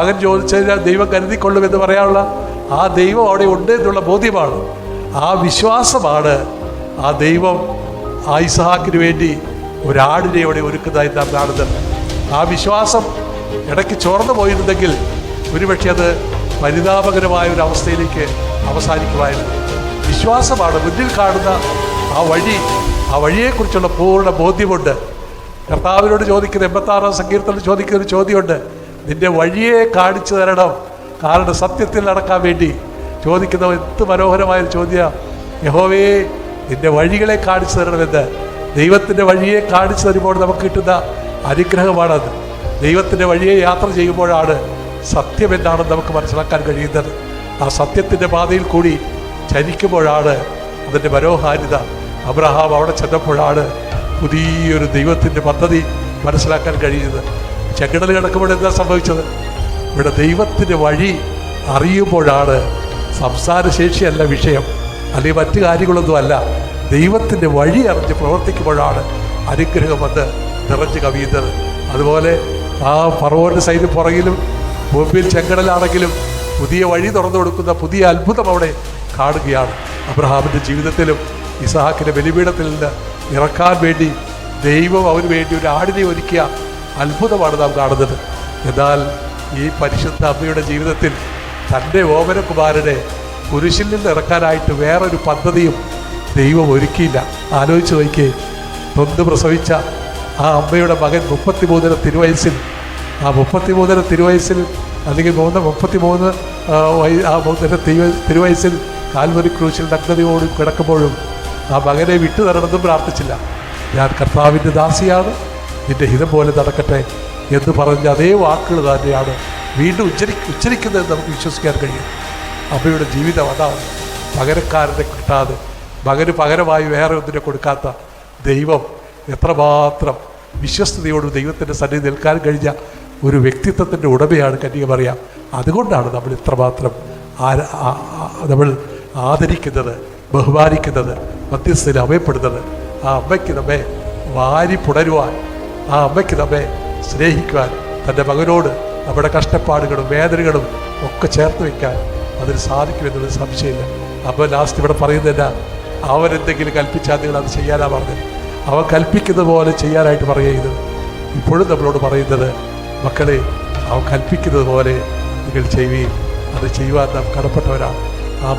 മകൻ ചോദിച്ചതിനാൽ ദൈവം കരുതിക്കൊള്ളും എന്ന് പറയാനുള്ള ആ ദൈവം അവിടെ ഉണ്ട് എന്നുള്ള ബോധ്യമാണ്. ആ വിശ്വാസമാണ് ആ ദൈവം ആ ഇസഹാക്കിന് വേണ്ടി ഒരാടിനെ അവിടെ ഒരുക്കുന്നതായി നാം കാണുന്നത്. ആ വിശ്വാസം ഇടയ്ക്ക് ചോർന്നു പോയിരുന്നെങ്കിൽ ഒരുപക്ഷെ അത് പരിതാപകരമായ ഒരു അവസ്ഥയിലേക്ക് അവസാനിക്കുമായിരുന്നു. വിശ്വാസമാണ് മുന്നിൽ കാണുന്ന ആ വഴി ആ വഴിയെക്കുറിച്ചുള്ള പൂർണ ബോധ്യമുണ്ട്. കർത്താവിനോട് ചോദിക്കുന്ന എൺപത്താറാം സങ്കീർത്തനം ചോദിക്കുന്ന ഒരു ചോദ്യമുണ്ട്. നിന്റെ വഴിയെ കാണിച്ചു തരണം. കാരണം സത്യത്തിൽ നടക്കാൻ വേണ്ടി. ചോദിക്കുന്ന എന്ത് മനോഹരമായ ചോദ്യം. യഹോവേ നിന്റെ വഴികളെ കാണിച്ചു തരണമെന്ന്. ദൈവത്തിന്റെ വഴിയെ കാണിച്ചു തരുമ്പോൾ നമുക്ക് കിട്ടുന്ന അനുഗ്രഹമാണത്. ദൈവത്തിന്റെ വഴിയെ യാത്ര ചെയ്യുമ്പോഴാണ് സത്യം എന്താണെന്ന് നമുക്ക് മനസ്സിലാക്കാൻ കഴിയുന്നത്. ആ സത്യത്തിന്റെ പാതയിൽ കൂടി ചരിക്കുമ്പോഴാണ് അതിന്റെ മനോഹാരിത. അബ്രഹാം അവിടെ ചെന്നപ്പോഴാണ് പുതിയൊരു ദൈവത്തിന്റെ പദ്ധതി മനസ്സിലാക്കാൻ കഴിയുന്നത്. ചെങ്കടൽ കിടക്കുമ്പോൾ എന്താ സംഭവിച്ചത്? ഇവിടെ ദൈവത്തിന്റെ വഴി അറിയുമ്പോഴാണ് സംസാരശേഷിയല്ല വിഷയം. അല്ലെങ്കിൽ മറ്റു കാര്യങ്ങളൊന്നുമല്ല ദൈവത്തിന്റെ വഴി അറിഞ്ഞ് പ്രവർത്തിക്കുമ്പോഴാണ് അനുഗ്രഹം വന്ന് നിറഞ്ഞ് കവിയുന്നത്. അതുപോലെ ആ ഫറവോന്റെ സൈഡ് പുറകിലും മുമ്പിൽ ചെങ്കടലാണെങ്കിലും പുതിയ വഴി തുറന്നു കൊടുക്കുന്ന പുതിയ അത്ഭുതം അവിടെ കാണുകയാണ്. അബ്രഹാമിന്റെ ജീവിതത്തിലും ഇസഹാക്കിന്റെ ബലിപീഠത്തിൽ നിന്ന് ഇറക്കാൻ വേണ്ടി ദൈവം അവന് വേണ്ടി ഒരു ആടിനെ ഒരുക്കിയ അത്ഭുതമാണ് നാം കാണുന്നത്. എന്നാൽ ഈ പരിശുദ്ധ അമ്മയുടെ ജീവിതത്തിൽ തന്റെ ഓമനകുമാരനെ കുരിശിൽ നിന്ന് ഇറക്കാനായിട്ട് വേറൊരു പദ്ധതിയും ദൈവം ഒരുക്കിയില്ല. ആലോചിച്ച് നോക്കിയേ നൊന്ന് പ്രസവിച്ച ആ അമ്മയുടെ മകൻ മുപ്പത്തിമൂന്നര തിരുവയസ്സിൽ ആ മുപ്പത്തിമൂന്നര തിരുവയസ്സിൽ അല്ലെങ്കിൽ മൂന്ന് മുപ്പത്തിമൂന്ന് ആ, വയ- ആ മൂന്നര തിരു തിരുവയസ്സിൽ കാൽവരി ക്രൂശിൽ നഗ്നതയോട് കിടക്കുമ്പോഴും ആ മകനെ വിട്ടു തരണമെന്നും പ്രാർത്ഥിച്ചില്ല. ഞാൻ കർത്താവിന്റെ ദാസിയാണ്. നിന്റെ ഹിതം പോലെ നടക്കട്ടെ എന്ന് പറഞ്ഞ അതേ വാക്കുകൾ തന്നെയാണ് വീണ്ടും ഉച്ചരി ഉച്ചരിക്കുന്നത് നമുക്ക് വിശ്വസിക്കാൻ കഴിയും. അമ്മയുടെ ജീവിതം അതാണ്. പകരക്കാരനെ കിട്ടാതെ മകന് പകരമായി വേറെ ഒന്നിനെ കൊടുക്കാത്ത ദൈവം എത്രമാത്രം വിശ്വസ്തയോട് ദൈവത്തിന്റെ സന്നിധി നിൽക്കാൻ കഴിഞ്ഞ ഒരു വ്യക്തിത്വത്തിന്റെ ഉടമയാണ് കന്യക പറയാം അതുകൊണ്ടാണ് നമ്മൾ ഇത്രമാത്രം നമ്മൾ ആദരിക്കുന്നത് ബഹുമാനിക്കുന്നത് മധ്യസ്ഥയിൽ അഭയപ്പെടുന്നത് ആ അമ്മയ്ക്ക് നമ്മെ വാരി പുണരുവാൻ ആ അമ്മയ്ക്ക് നമ്മെ സ്നേഹിക്കുവാൻ തന്റെ മകനോട് നമ്മുടെ കഷ്ടപ്പാടുകളും വേദനകളും ഒക്കെ ചേർത്ത് വയ്ക്കാൻ അതിന് സാധിക്കുമെന്നുള്ളത് സംശയമില്ല. അപ്പോൾ ലാസ്റ്റ് ഇവിടെ പറയുന്നതല്ല അവൻ എന്തെങ്കിലും കൽപ്പിച്ചാൽ നിങ്ങൾ അത് ചെയ്യാനാണ് പറഞ്ഞത്. അവൻ കൽപ്പിക്കുന്ന പോലെ ചെയ്യാനായിട്ട് പറയുന്നത് ഇപ്പോഴും നമ്മളോട് പറയുന്നത് മക്കളെ അവൻ കൽപ്പിക്കുന്നത് പോലെ നിങ്ങൾ ചെയ്യുകയും അത് ചെയ്യുവാൻ നാം കടപ്പെട്ടവരാണ് ആ